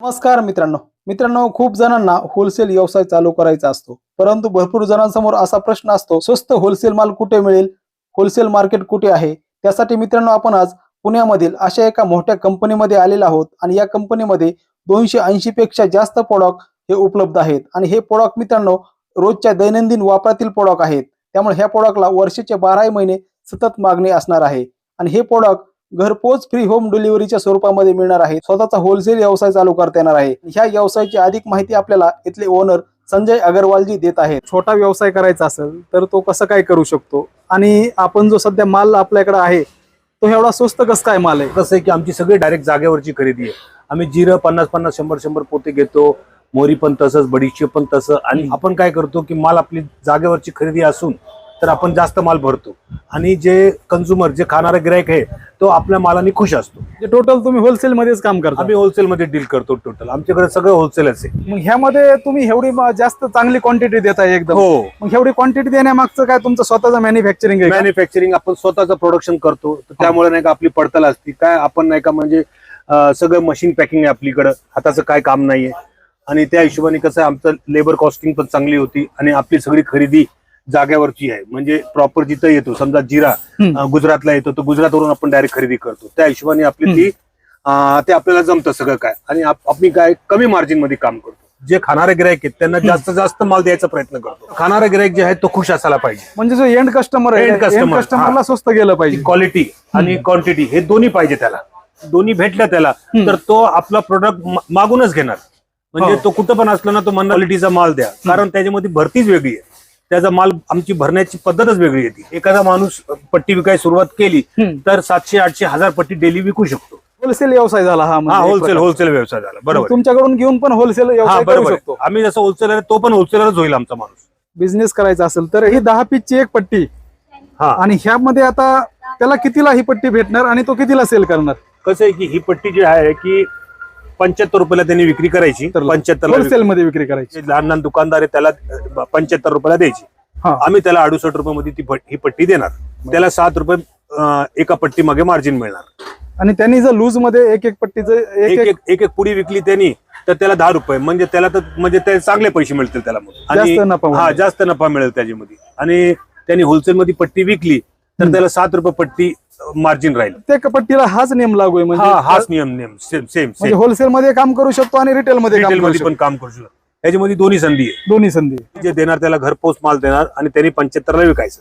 नमस्कार मित्रांनो. मित्रांनो खूप जणांना होलसेल व्यवसाय चालू करायचा असतो. परंतु भरपूर जणांसमोर असा प्रश्न असतो स्वस्त होलसेल माल कुठे मिळेल? होलसेल मार्केट कुठे आहे? त्यासाठी मित्रांनो आपण आज पुण्यामधील अशा एका मोठ्या कंपनीमध्ये आलेला आहोत आणि या कंपनीमध्ये दोनशे ऐंशी पेक्षा जास्त प्रोडक्ट हे उपलब्ध आहेत. आणि हे प्रोडक्ट मित्रांनो रोजच्या दैनंदिन वापरातील प्रोडक्ट आहेत. त्यामुळे ह्या प्रोडक्टला वर्षाचे बाराही महिने सतत मागणी असणार आहे. आणि हे प्रोडक्ट घरपोच फ्री होम डिलिव्हरीच्या स्वरूपामध्ये मिळणार आहे. स्वतःचा होलसेल व्यवसाय चालू करता येणार आहे. ह्या व्यवसायाची अधिक माहिती आपल्याला इथले ओनर संजय अगरवालजी देत आहेत. छोटा व्यवसाय करायचा असेल तर तो कसं काय करू शकतो? आणि आपण जो सध्या माल आपल्याकडे आहे तो एवढा स्वस्त कसं काय माल आहे? कसं आहे की आमची सगळी डायरेक्ट जागेवरची खरेदी आहे. आम्ही जिरं पन्नास पन्नास शंभर शंभर पोते घेतो. मोरी पण तसंच बडीशेप पण तसं. आणि आपण काय करतो की माल आपली जागेवरची खरेदी असून तर आपण जास्त माल भरतो. आणि जे कंझ्युमर जे खाणारा गिरायक आहे तो आपल्या मालाने खुश असतो. टोटल तुम्ही होलसेल मध्येच काम करता. आम्ही होलसेलमध्ये डील करतो टोटल आमच्याकडे सगळं होलसेलच आहे. मग ह्यामध्ये तुम्ही एवढी जास्त चांगली क्वांटिटी देताय एकदम. हो. मग एवढी क्वांटिटी देण्यामागचं काय तुमचं स्वतःचं मॅन्युफॅक्चरिंग आहे? मॅन्युफॅक्चरिंग आपण स्वतःचं प्रोडक्शन करतो. त्यामुळे नाही का आपली पडताल असती. काय आपण नाही का म्हणजे सगळं मशीन पॅकिंग आहे आपलीकडं. हाताचं काय काम नाहीये. आणि त्या हिशोबाने कसं आमचं लेबर कॉस्टिंग पण चांगली होती. आणि आपली सगळी खरेदी जाग्यावरची आहे. म्हणजे प्रॉपर जिथं येतो समजा जिरा गुजरातला येतो तर गुजरातवरून आपण डायरेक्ट खरेदी करतो. त्या हिशोबाने आपली ती ते आपल्याला जमतं सगळं काय. आणि आप- आपण काय कमी मार्जिनमध्ये काम करतो. जे खाणारे गिरायक आहेत त्यांना जास्त जास्त माल द्यायचा प्रयत्न करतो. खाणारा गिरायक जे आहे तो खुश असायला पाहिजे. म्हणजे जो एंड कस्टमर आहे End customer, कस्टमरला हा. स्वस्त गेलं पाहिजे. क्वालिटी आणि क्वांटिटी हे दोन्ही पाहिजे त्याला. दोन्ही भेटलं त्याला. तर तो आपला प्रोडक्ट मागूनच घेणार. म्हणजे हो. तो कुठं पण असला ना तो म्हणणार क्वालिटीचा माल द्या. कारण त्याच्यामध्ये भरतीच वेगळी आहे. त्याचा माल आमची भरण्याची पद्धतच वेगळी येते एखादा माणूस पट्टी विकायला सुरुवात केली हम्म. तर सातशे आठशे हजार पट्टी डेली विकू शकतो होलसेल व्यवसाय झाला हा हा म्हणजे होलसेल. होलसेल व्यवसाय झाला बरोबर. तुमच्याकडून घेऊन पण होलसेल व्यवसाय करू. शकतो आम्ही जसं होलसेलर आहे तो पण होलसेलरच होईल आमचा माणूस बिझनेस करायचा असेल तर ही दहा पीसची एक पट्टी हा आणि ह्यामध्ये आता त्याला कितीला ही पट्टी भेटणार आणि तो कितीला सेल करणार कसं आहे की ही पट्टी जी आहे की पंच्याहत्तर रुपयाला त्यांनी विक्री करायची. तर पंच्याहत्तर होलसेल मध्ये विक्री करायची. लहान लहान दुकानदार आहे त्याला पंच्याहत्तर रुपयाला द्यायची. आम्ही त्याला अडुसष्ट रुपये मध्ये ती ही पट्टी देणार. त्याला सात रुपये एका पट्टी मागे मार्जिन मिळणार. आणि त्यांनी जर लूजमध्ये एक एक पट्टीचं एक एक एक एक पुडी विकली त्यांनी तर त्याला दहा रुपये. म्हणजे त्याला तर म्हणजे ते चांगले पैसे मिळतील त्याला हा. जास्त नफा मिळेल त्याच्यामध्ये. आणि त्यांनी होलसेल मध्ये पट्टी विकली तर. त्याला सात रुपये पट्टी मार्जिन राहील. प्रत्येक पट्टीला हाच नियम लागू आहे हा हाच म्हणजे नियम नियम. सेम सेम म्हणजे होलसेल मध्ये काम करू शकतो आणि रिटेल मध्ये काम रिटेल करू मध्ये शकतो. पण काम करू शकतो. त्याच्यामध्ये दोन्ही संधी आहे. दोन्ही संधी जे देणार त्याला घरपोच माल देणार आणि त्यांनी पंच्याहत्तरला विकायचं.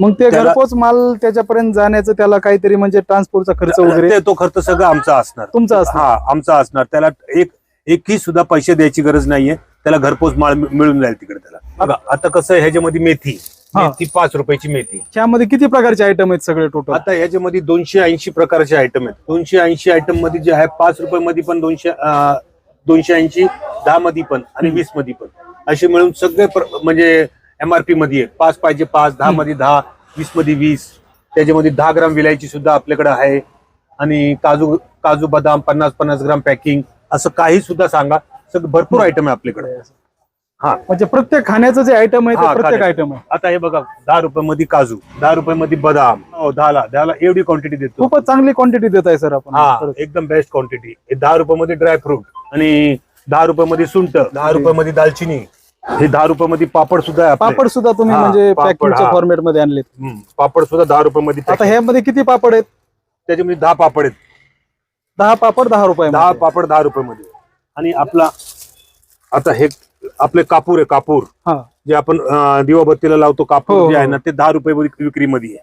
मग ते त्याला- घरपोच माल त्याच्यापर्यंत जाण्याचं त्याला काहीतरी म्हणजे ट्रान्सपोर्टचा खर्च वगैरे? ते- तो खर्च सगळं आमचा असणार. तुमचा असणार. हा आमचा असणार. त्याला एक एकही सुद्धा पैसे द्यायची गरज नाहीये. त्याला घरपोच माल मिळून जाईल तिकडे त्याला. बघा आता कसं आहे ह्याच्यामध्ये मेथी. हा. मेथी पाच रुपयाची मेथी. ह्यामध्ये किती प्रकारचे आयटम आहेत सगळे टोटल आता ह्याच्यामध्ये दोनशे ऐंशी प्रकारचे आयटम आहेत. दोनशे ऐंशी आयटममध्ये जे आहे पाच रुपये मध्ये पण दोनशे अं, दोनशे ऐंशी दहा मध्ये पण आणि वीसमध्ये पण. असे मिळून सगळे प्र- म्हणजे एमआरपी मध्ये आहे पाच पाहिजे पाच दहा मध्ये दहा वीसमध्ये वीस. त्याच्यामध्ये दहा ग्राम विलायची सुद्धा आपल्याकडे आहे. आणि काजू काजू बदाम पन्नास पन्नास ग्राम पॅकिंग असं काही सुद्धा सांगा. सगळं भरपूर आयटम आहे आपल्याकडे. हा. म्हणजे प्रत्येक खाण्याचं जे आयटम आहे हा, ते प्रत्येक. आयटम आहे. आता हे बघा दहा रुपये मध्ये काजू दहा रुपये मध्ये बदाम. हो दहाला दहाला एवढी क्वांटिटी देतो. खूपच चांगली क्वांटिटी देत आहे सर आपण. हा खरंच. एकदम बेस्ट क्वांटिटी हे दहा रुपयामध्ये ड्रायफ्रूट आणि दहा रुपयामध्ये सुंट. दहा रुपयामध्ये दालचिनी. हे दहा रुपयामध्ये पापड सुद्धा आहे आपले. पापड सुद्धा तुम्ही हा, म्हणजे पापड, पॅकिंगच्या हा. फॉर्मॅटमध्ये आणलेत. हम्म, पापड सुद्धा दहा रुपयामध्ये आता ह्यामध्ये किती पापड आहेत? त्याच्यामध्ये दहा पापड आहेत. दहा पापड दहा रुपये दहा पापड दहा रुपयामध्ये आणि आपला आता हे आपले कापूर आहे कापूर. हा. जे आपण अं, दिवाबत्तीला लावतो हो, कापूर जे हो. आहे ना ते दहा रुपये विक्रीमध्ये आहे.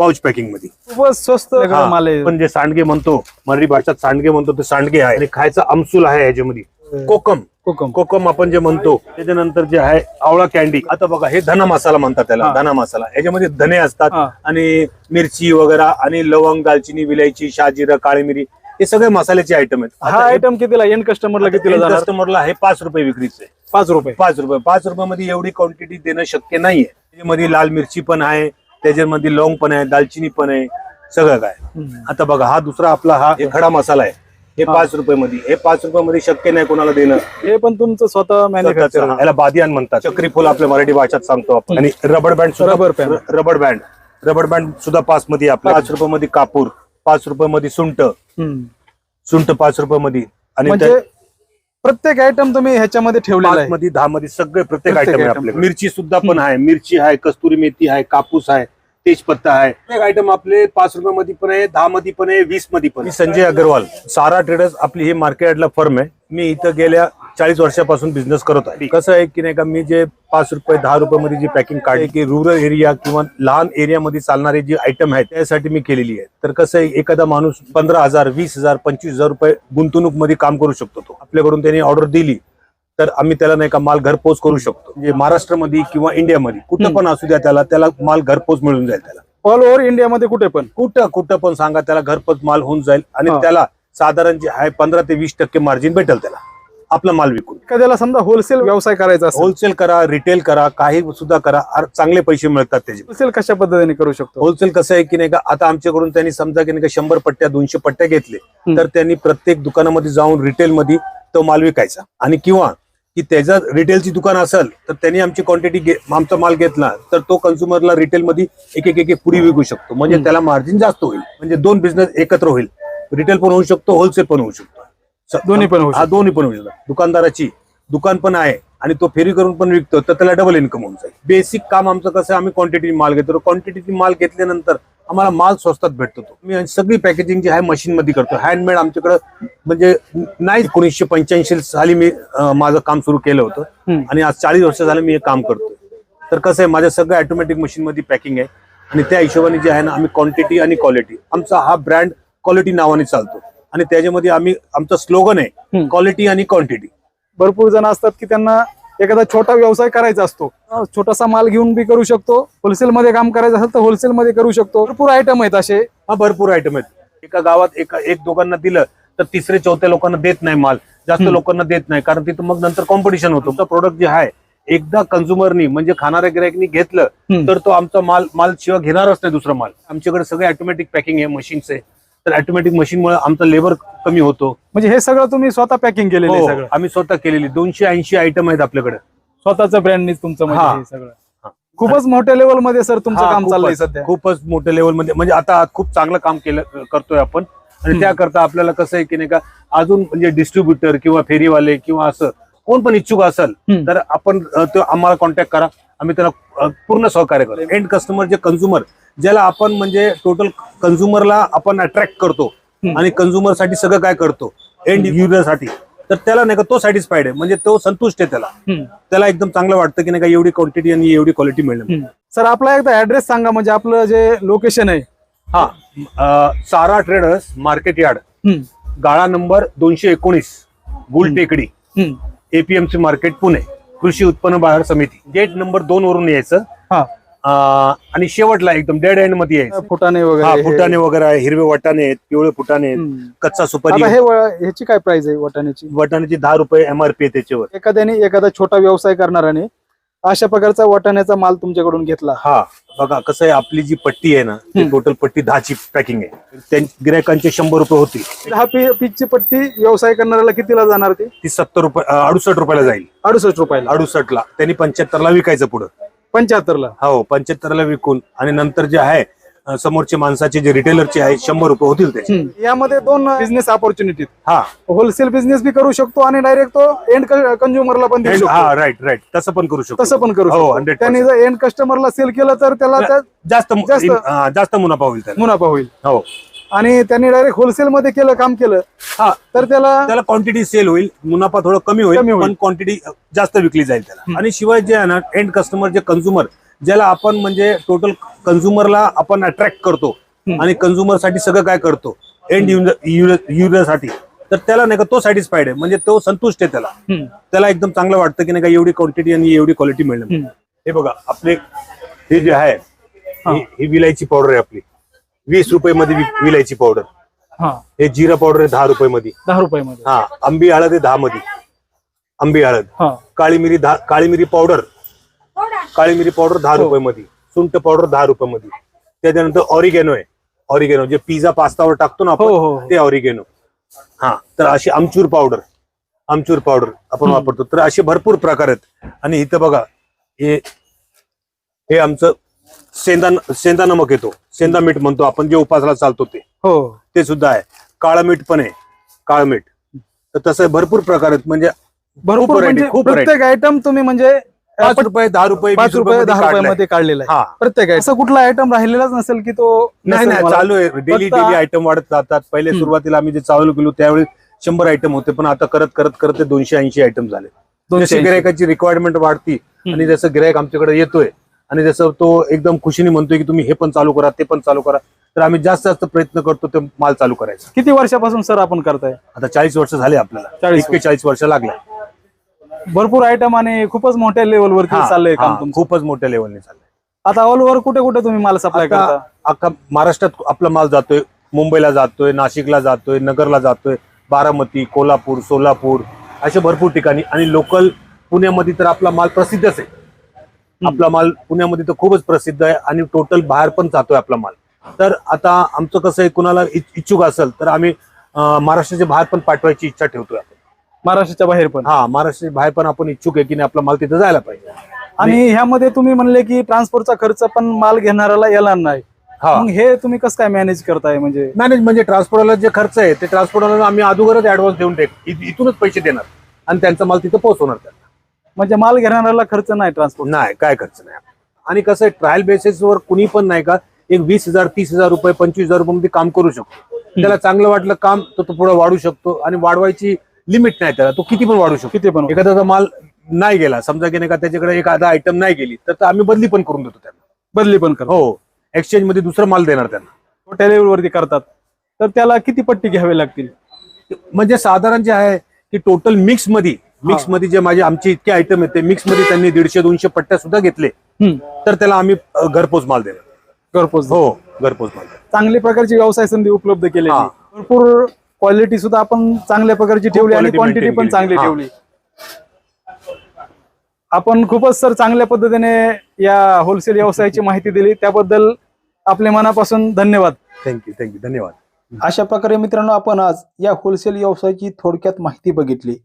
पाऊच पॅकिंगमध्ये खूपच स्वस्त. हा, माल आहे. पण जे सांडगे म्हणतो मराठी भाषेत सांडगे म्हणतो ते सांडगे आहे. आणि खायचा अमसूल आहे याच्यामध्ये. कोकम. कोकम. कोकम आपण जे म्हणतो त्याच्यानंतर जे आहे आवळा कॅन्डी आता बघा हे धना मसाला म्हणतात त्याला हा. धना मसाला. याच्यामध्ये धने असतात हा. आणि मिरची वगैरे आणि लवंग दालचिनी विलायची शाजिरा काळी मिरी हे सगळे मसाल्याचे आयटम आहेत. हा आयटम कितीला? एंड कस्टमरला कितीला जाणार? कस्टमरला हे पाच रुपये विक्रीचे पाच रुपये. पाच रुपये. पाच रुपयामध्ये एवढी क्वांटिटी देणं शक्य नाहीये. त्याच्यामध्ये लाल मिरची पण आहे त्याच्यामध्ये लवंग पण आहे दालचिनी पण आहे सगळं काय. आता बघा हा दुसरा आपला हा खडा मसाला आहे. हे पाच रुपये मध्ये हे पाच रुपये मध्ये शक्य नाही कोणाला देणं. हे पण तुमचं स्वतः मॅन्युफॅक्चर याला बादियान म्हणतात. चक्री फुल आपल्या मराठी भाषेत सांगतो आपण. आणि rubber band rubber. Rubber band rubber band सुद्धा पाच मध्ये. पाच. रुपये मध्ये कापूर पाच रुपये मध्ये सुंट सुंट पाच रुपये मध्ये आणि म्हणजे प्रत्येक आयटम तुम्ही ह्याच्यामध्ये ठेवलेला आहे. मध्ये दहा मध्ये सगळे प्रत्येक प्रत्येक आयटम आहे item. आपल्याकडे. मिरची सुद्धा पण आहे. मिरची आहे कस्तुरी मेथी आहे कापूस आहे तेजपत्ता आहे. प्रत्येक आयटम आपले पाच रुपये मध्ये पण आहे दहा मध्ये पण आहे वीसमध्ये पण आहे. मी संजय अग्रवाल सारा ट्रेडर्स आपली हे मार्केटला फर्म आहे. मी इथं गेल्या चाळीस वर्षापासून बिझनेस करत आहे. कसं आहे की नाही का मी जे पाच रुपये दहा रुपये मध्ये जी पॅकिंग काढली की रुरल एरिया किंवा लहान एरियामध्ये चालणारे जे आयटम आहेत त्यासाठी मी केलेली आहे. तर कसं आहे एखादा माणूस पंधरा हजार वीस हजार पंचवीस हजार रुपये गुंतवणूकमध्ये काम करू शकतो तो. आपल्याकडून त्यांनी ऑर्डर दिली तर आम्ही त्याला नाही का माल घरपोच करू शकतो. म्हणजे महाराष्ट्रामध्ये किंवा इंडियामध्ये कुठं पण असू द्या त्याला त्याला माल घरपोच मिळून जाईल त्याला. ऑल ओव्हर इंडियामध्ये कुठे पण? कुठं कुठं पण सांगा त्याला घरपोच माल होऊन जाईल आणि. त्याला साधारण जे आहे पंधरा ते वीस टक्के मार्जिन भेटेल त्याला. आपला माल विकून. एखाद्याला समजा होलसेल व्यवसाय करायचा असेल. होलसेल करा रिटेल करा काही सुद्धा करा आर- चांगले पैसे मिळतात त्याचे. होलसेल कशा पद्धतीने करू शकतो? होलसेल कसं आहे की नाही का आता आमच्याकडून त्यांनी समजा की नाही का शंभर पट्ट्या दोनशे पट्ट्या घेतले हम्म. तर त्यांनी प्रत्येक दुकानामध्ये जाऊन रिटेल मध्ये तो माल विकायचा. आणि किंवा की त्याचा रिटेलची दुकान असेल तर त्यांनी आमची क्वांटिटी आमचा माल घेतला तर तो कन्झ्युमरला रिटेल मध्ये एक एक एक एक पुडी विकू शकतो. म्हणजे हम्म. त्याला मार्जिन जास्त होईल. म्हणजे दोन बिझनेस एकत्र होईल. रिटेल पण होऊ शकतो होलसेल पण होऊ शकतो. दोन्ही पण हा दोन्ही पण होऊ दुकानदाराची दुकान पण आहे आणि तो फेरी करून पण विकतो तर त्याला डबल इन्कम होऊन जाईल. बेसिक काम आमचं कसं आहे, आम्ही क्वांटिटी माल घेतो. क्वांटिटी माल घेतल्यानंतर आम्हाला माल स्वस्तात भेटतो तो. मी सगळी पॅकेजिंग जी आहे मशीन मध्ये करतो. हँडमेड आमच्याकडे म्हणजे नाही एकोणीसशे पंच्याऐंशी साली मी माझं काम सुरू केलं होतं. आणि आज चाळीस वर्ष झालं मी हे काम करतो तर कसं आहे माझ्या सगळं ऑटोमॅटिक मशीन मध्ये पॅकिंग आहे. आणि त्या हिशोबाने जे आहे ना आम्ही क्वांटिटी आणि क्वालिटी आमचा हा ब्रँड क्वालिटी नावाने चालतो. आणि त्याच्यामध्ये आम्ही आमचं स्लोगन आहे. क्वालिटी आणि क्वांटिटी भरपूर जण असतात की त्यांना एखादा छोटा व्यवसाय करायचा असतो. छोटासा माल घेऊन बी करू शकतो. होलसेल मध्ये काम करायचं असेल तर होलसेल मध्ये करू शकतो. भरपूर आयटम आहेत असे. हा भरपूर आयटम आहेत. एका गावात एका एक दोघांना दिलं तर तिसरे चौथ्या लोकांना देत नाही माल. जास्त. लोकांना देत नाही. कारण तिथं मग नंतर कॉम्पिटिशन होतं. प्रोडक्ट जे आहे एकदा कन्झ्युमरनी म्हणजे खाणाऱ्या गिरायकनी घेतलं. तर तो आमचा माल माल शिवाय घेणारच नाही दुसरा माल. आमच्याकडे सगळे ऑटोमॅटिक पॅकिंग आहे. मशीनचे तर ऑटोमॅटिक मशीनमुळे आमचा लेबर कमी होतो. म्हणजे हे सगळं तुम्ही स्वतः पॅकिंग केलेलं आहे हो, सगळं? आम्ही स्वतः केलेली. दोनशे ऐंशी आयटम आहेत आपल्याकडे. स्वतःच ब्रँडनी तुमचं म्हणजे हा. हे सगळं. खूपच मोठ्या लेवलमध्ये सर तुमचं हा, काम चाललंय खूपच- सध्या. खूपच मोठ्या लेवलमध्ये म्हणजे आता खूप चांगलं काम केलं करतोय आपण. आणि हम्म. त्याकरता आपल्याला कसं आहे की नाही का अजून म्हणजे डिस्ट्रीब्युटर किंवा फेरीवाले किंवा असं कोण पण इच्छुक असेल हम्म. तर आपण अ, तो आम्हाला कॉन्टॅक्ट करा. आम्ही त्याला अ, पूर्ण सहकार्य करू. एंड कस्टमर जे कन्झ्युमर ज्याला आपण म्हणजे टोटल कन्झ्युमरला आपण अट्रॅक्ट करतो. आणि कन्झ्युमरसाठी सगळं काय करतो. एंड युजरसाठी तर त्याला नाही का तो सॅटिस्फाईड आहे. म्हणजे तो संतुष्ट आहे त्याला. त्याला एकदम चांगलं वाटतं की नाही का एवढी क्वांटिटी आणि एवढी क्वालिटी मिळेल. सर आपला एकदा ऍड्रेस सांगा. म्हणजे आपलं जे लोकेशन आहे. हा. Sara traders market yard. गाळा नंबर दोनशे एकोणीस गुल टेकडी. APMC market Pune. कृषी उत्पन्न बाजार समिती. गेट नंबर दोन वरून यायचं. हा. आणि शेवटला एकदम डेड एंडमध्ये फुटाणे हा वगैरे हे. फुटाणे वगैरे आहे हिरवे वाटाणे आहेत पिवळे फुटाणे आहेत हम्म. कच्चा सुपारी आता आहे. हे व- ह्याची काय प्राइस आहे वाटाण्याची? वाटाण्याची दहा रुपये एमआरपी आहे त्याच्यावर. एखाद्याने एखादा छोटा व्यवसाय करणाऱ्याने अशा प्रकारचा वाटाण्याचा माल तुमच्याकडून घेतला. हा बघा कसं आहे आपली जी पट्टी आहे ना ती हम्म. टोटल पट्टी दहाची पॅकिंग आहे. त्या गिरायकांचे शंभर रुपये होतील. दहा पी पीचची पट्टी व्यवसाय करणाऱ्याला कितीला जाणार ती? ती सत्तर रुपये अडुसष्ट रुपयाला जाईल. अडुसष्ट रुपयाला. अडुसष्ट ला त्यांनी पंच्याहत्तरला विकायचं पुढं. पंच्याहत्तरला? हो पंच्याहत्तरला विकून आणि नंतर जे आहे अ, समोरचे माणसाचे जे रिटेलरचे आहे शंभर रुपये होतील त्याचे यामध्ये दोन बिझनेस ऑपॉर्च्युनिटी हा. होलसेल बिझनेस बी करू शकतो आणि डायरेक्ट तो एंड कंझ्युमरला पण देऊ And- शकतो. हा राईट राईट तसं पण करू शकतो. तसं पण करू हो शकतो. हंड्रेड त्यांनी जर एंड कस्टमरला सेल केलं तर त्याला त्यात जास्त जास्त- इन- हा, जास्त मुनाफा होईल त्याला. मुनाफा होईल. हो. आणि त्यांनी डायरेक्ट होलसेल मध्ये केलं काम केलं. हा तर त्याला त्याला क्वांटिटी सेल होईल मुनाफा थोडं कमी होईल कमी होईल. पण क्वांटिटी जास्त विकली जाईल त्याला. आणि शिवाय जे आहे ना एंड कस्टमर जे कन्झ्युमर ज्याला आपण म्हणजे टोटल कन्झ्युमरला आपण अट्रॅक्ट करतो. आणि कन्झ्युमरसाठी सगळं काय करतो एंड युजरसाठी तर त्याला नाही का तो सॅटिस्फाईड आहे. म्हणजे तो संतुष्ट आहे त्याला. हम्म. त्याला एकदम चांगलं वाटतं की नाही का एवढी क्वांटिटी आणि एवढी क्वालिटी मिळणं हम्म. हे बघा आपले हे जे आहे ही. विलायची पावडर आहे आपली. वीस रुपये मध्ये विलायची पावडर हा. हे जिरा पावडर आहे दहा रुपये मध्ये दहा रुपयामध्ये. हा आंबी हळद आहे दहा मध्ये आंबी हळद. हा. काळी मिरी दहा काळी मिरी पावडर काळी मिरी पावडर दहा हो. रुपये मध्ये सुंठ पावडर दहा रुपये मध्ये त्याच्यानंतर ऑरिगेनो आहे. ऑरिगेनो जे पिझ्झा पास्तावर टाकतो ना हो, हो, हो. आपण ते ऑरिगेनो हा तर अशी आमचूर पावडर आमचूर पावडर आपण. वापरतो. तर असे भरपूर प्रकार आहेत. आणि इथं बघा हे हे आमचं सेंदा सेंदा नमक येतो. सेंदा मीठ म्हणतो आपण जे उपासला चालतो ते. हो. ते सुद्धा आहे. काळं मीठ पण आहे. काळं मीठ. तर तसं भरपूर प्रकार आहेत. म्हणजे भरपूर variety, म्हणजे खूप प्रत्येक आयटम तुम्ही म्हणजे पाच रुपये दहा रुपये पाच वीस रुपये रुपये दहा रुपयामध्ये काढलेला आहे. हा. प्रत्येक item. असं कुठला आयटम राहिलेलाच नसेल की तो नाही नसेल नाही मला. चालू आहे. डेली फक्त- डेली आयटम वाढत जातात. पहिले हम्म. सुरुवातीला आम्ही जे चालू केलो त्यावेळी शंभर आयटम होते. पण आता करत करत करत ते दोनशे ऐंशी आयटम झाले. दोनशे जशी. गिरायकाची रिक्वायरमेंट वाढती आणि जसं गिरायक आमच्याकडे येतोय आणि जसं तो एकदम खुशीने म्हणतोय की तुम्ही हे पण चालू करा ते पण चालू करा तर आम्ही जास्त जास्त प्रयत्न करतो ते माल चालू करायचा. किती वर्षापासून सर आपण करताय? आता चाळीस वर्ष झाले आपल्याला. 40 एकशे चाळीस वर्ष लागले. भरपूर आयटम आणि खूपच मोठ्या लेवलवरती हा, चाललंय काम तुमचं. खूपच मोठ्या लेवलने चाललंय. आता ऑल ओव्हर कुठे कुठे तुम्ही माल सप्लाय करता? अख्खा महाराष्ट्रात आपला माल जातोय मुंबईला जातोय नाशिकला जातोय नगरला जातोय बारामती कोल्हापूर सोलापूर अशा भरपूर ठिकाणी. आणि लोकल पुण्यामध्ये तर आपला माल प्रसिद्धच आहे. आपला माल पुण्यामध्ये तर खूपच प्रसिद्ध आहे आणि टोटल बाहेर पण जातोय आपला माल. तर आता आमचं कसं आहे कुणाला इच- इच्छुक असेल तर आम्ही महाराष्ट्राच्या बाहेर पण पाठवायची इच्छा ठेवतोय आपण. महाराष्ट्राच्या बाहेर पण. हा महाराष्ट्राच्या बाहेर पण आपण इच्छुक आहे की नाही आपला माल तिथे जायला पाहिजे. आणि ह्यामध्ये तुम्ही म्हणले की ट्रान्सपोर्टचा खर्च पण माल घेणाऱ्याला येणार नाही. हा. मग हे तुम्ही कसं काय मॅनेज करताय म्हणजे? मॅनेज म्हणजे ट्रान्सपोर्टरला जे खर्च आहे ते ट्रान्सपोर्टरला आम्ही अगोदरच ऍडव्हान्स देऊन इथूनच पैसे देणार आणि त्यांचा माल तिथं पोहोचवणार म्हणजे माल घेणाऱ्याला खर्च नाही ट्रान्सपोर्ट नाही काय खर्च नाही. आणि कसं आहे ट्रायल बेसिसवर कुणी पण नाही का एक वीस हजार तीस हजार रुपये पंचवीस हजार रुपये काम करू शकतो. त्याला चांगलं वाटलं काम तर तो पुढे वाढू शकतो आणि वाढवायची लिमिट नाही त्याला. तो किती पण वाढू शकतो. किती पण एखाद्याचा माल नाही गेला समजा की नाही का त्याच्याकडे एखादा आयटम नाही गेली तर तो आम्ही बदली पण करून देतो त्यांना. बदली पण करतो. हो एक्सचेंजमध्ये दुसरा माल देणार त्यांना. छोट्या लेवलवरती करतात. तर त्याला किती पट्टी घ्यावे लागतील? म्हणजे साधारण जे आहे की टोटल मिक्समध्ये मिक्समध्ये जे माझे आमचे इतके आयटम आहेत ते मिक्समध्ये त्यांनी दीडशे दोनशे पट्ट्या सुद्धा घेतले. तर त्याला आम्ही अ, घरपोच माल देणार. घरपोच. हो घरपोच माल देणार. चांगली प्रकारची व्यवसाय संधी उपलब्ध केलेली. हा. भरपूर क्वालिटी सुद्धा आपण चांगल्या प्रकारची ठेवली आणि quality क्वांटिटी maintain पण केली. चांगली हा. ठेवली. आपण खूपच सर चांगल्या पद्धतीने या होलसेल व्यवसायाची माहिती दिली. त्याबद्दल आपल्या मनापासून धन्यवाद. थँक्यू थँक्यू धन्यवाद. अशा प्रकारे मित्रांनो आपण आज या होलसेल व्यवसायाची थोडक्यात माहिती बघितली.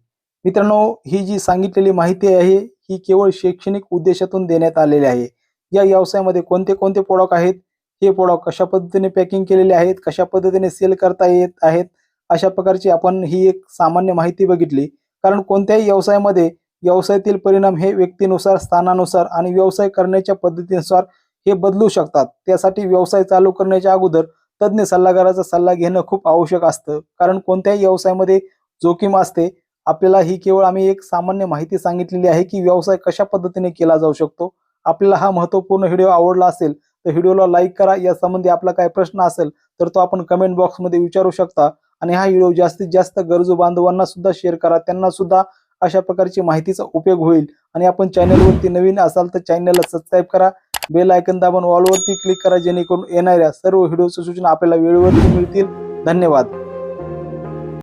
मित्रांनो ही जी सांगितलेली माहिती आहे ही केवळ शैक्षणिक उद्देशातून देण्यात आलेली आहे. या व्यवसायामध्ये कोणते कोणते प्रोडक्ट आहेत? हे प्रोडक्ट कशा पद्धतीने पॅकिंग केलेले आहेत? कशा पद्धतीने सेल करता येत आहेत? अशा प्रकारची आपण ही एक सामान्य माहिती बघितली. कारण कोणत्याही व्यवसायामध्ये व्यवसायातील परिणाम हे व्यक्तीनुसार स्थानानुसार आणि व्यवसाय करण्याच्या पद्धतीनुसार हे बदलू शकतात. त्यासाठी व्यवसाय चालू करण्याच्या अगोदर तज्ज्ञ सल्लागाराचा सल्ला घेणं खूप आवश्यक असतं. कारण कोणत्याही व्यवसायामध्ये जोखीम असते आपल्याला ही केवळ आम्ही एक सामान्य माहिती सांगितलेली आहे की व्यवसाय कशा पद्धतीने केला जाऊ शकतो. आपल्याला हा महत्त्वपूर्ण व्हिडिओ आवडला असेल तर व्हिडिओला लाईक करा. या संबंधी आपला काय प्रश्न असेल तर तो आपण कमेंट बॉक्समध्ये विचारू शकता. आणि हा व्हिडिओ जास्तीत जास्त गरजू बांधवांना सुद्धा शेअर करा. त्यांना सुद्धा अशा प्रकारची माहितीचा उपयोग होईल. आणि आपण चॅनलवरती नवीन असाल तर चॅनलला सबस्क्राईब करा. बेल आयकन दाबून वॉलवरती क्लिक करा जेणेकरून येणाऱ्या सर्व व्हिडिओच्या सूचना आपल्याला वेळेवरती मिळतील. धन्यवाद.